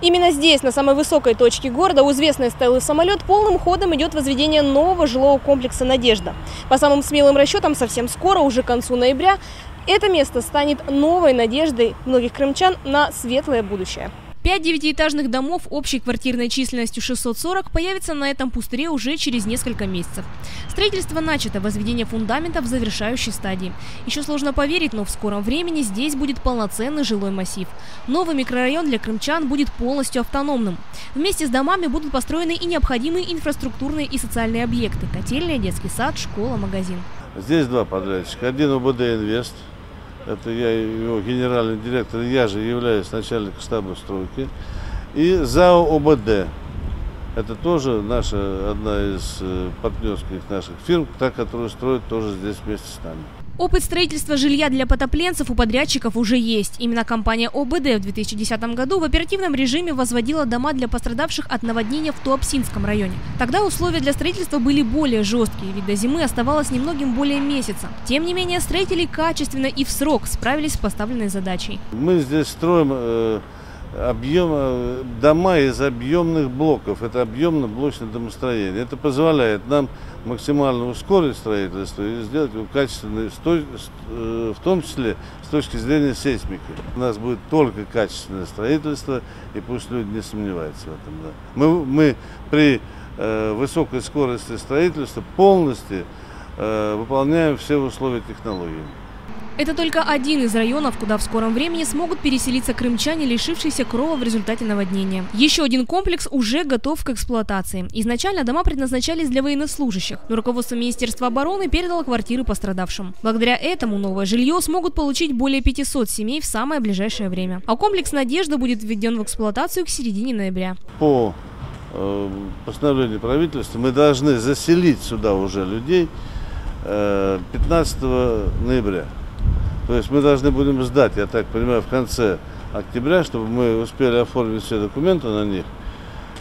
Именно здесь, на самой высокой точке города, у известной стелы самолет, полным ходом идет возведение нового жилого комплекса «Надежда». По самым смелым расчетам, совсем скоро, уже к концу ноября, это место станет новой надеждой многих крымчан на светлое будущее. Пять девятиэтажных домов общей квартирной численностью 640 появятся на этом пустыре уже через несколько месяцев. Строительство начато, возведение фундамента в завершающей стадии. Еще сложно поверить, но в скором времени здесь будет полноценный жилой массив. Новый микрорайон для крымчан будет полностью автономным. Вместе с домами будут построены и необходимые инфраструктурные и социальные объекты – котельная, детский сад, школа, магазин. Здесь два подрядчика. Один ОБД «Инвест», это я его генеральный директор, я же являюсь начальником штаба стройки. И ЗАО ОБД. Это тоже наша, одна из э, партнерских наших фирм, та, которая строит тоже здесь вместе с нами. Опыт строительства жилья для потопленцев у подрядчиков уже есть. Именно компания ОБД в 2010 году в оперативном режиме возводила дома для пострадавших от наводнения в Туапсинском районе. Тогда условия для строительства были более жесткие, ведь до зимы оставалось немногим более месяца. Тем не менее, строители качественно и в срок справились с поставленной задачей. Мы здесь строим э, объем, дома из объемных блоков. Это объемно-блочное домостроение. Это позволяет нам максимально ускорить строительство и сделать его качественное, э, в том числе с точки зрения сейсмики. У нас будет только качественное строительство, и пусть люди не сомневаются в этом. Да. Мы, мы при э, высокой скорости строительства полностью э, выполняем все условия технологии. Это только один из районов, куда в скором времени смогут переселиться крымчане, лишившиеся крова в результате наводнения. Еще один комплекс уже готов к эксплуатации. Изначально дома предназначались для военнослужащих, но руководство Министерства обороны передало квартиры пострадавшим. Благодаря этому новое жилье смогут получить более 500 семей в самое ближайшее время. А комплекс «Надежда» будет введен в эксплуатацию к середине ноября. По э, постановлению правительства мы должны заселить сюда уже людей 15 э, ноября. То есть мы должны будем сдать, я так понимаю, в конце октября, чтобы мы успели оформить все документы на них.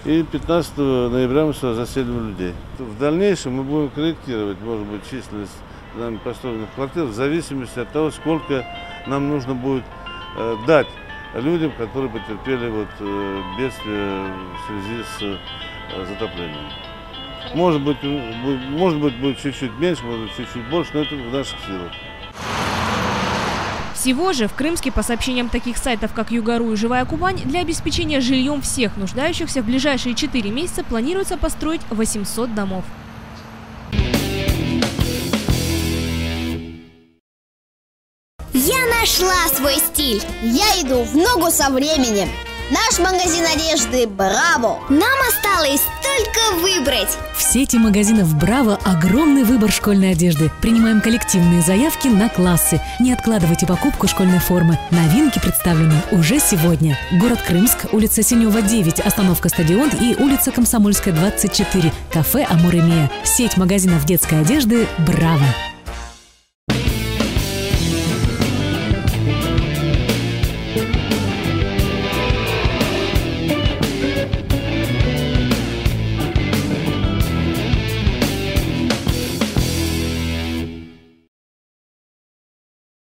И 15 ноября мы сюда заселим людей. В дальнейшем мы будем корректировать, может быть, численность нами построенных квартир в зависимости от того, сколько нам нужно будет э, дать людям, которые потерпели вот, э, бедствие в связи с э, затоплением. Может быть, может быть, будет чуть-чуть меньше, может быть, чуть-чуть больше, но это в наших силах. Всего же в Крымске, по сообщениям таких сайтов, как Югару и Живая Кубань, для обеспечения жильем всех нуждающихся в ближайшие 4 месяца планируется построить 800 домов. Я нашла свой стиль. Я иду в ногу со временем. Наш магазин одежды «Браво». Нам осталось только выбрать. В сети магазинов «Браво» огромный выбор школьной одежды. Принимаем коллективные заявки на классы. Не откладывайте покупку школьной формы. Новинки представлены уже сегодня. Город Крымск, улица Синева, 9, остановка Стадион и улица Комсомольская, 24, кафе «Амуремия». Сеть магазинов детской одежды «Браво».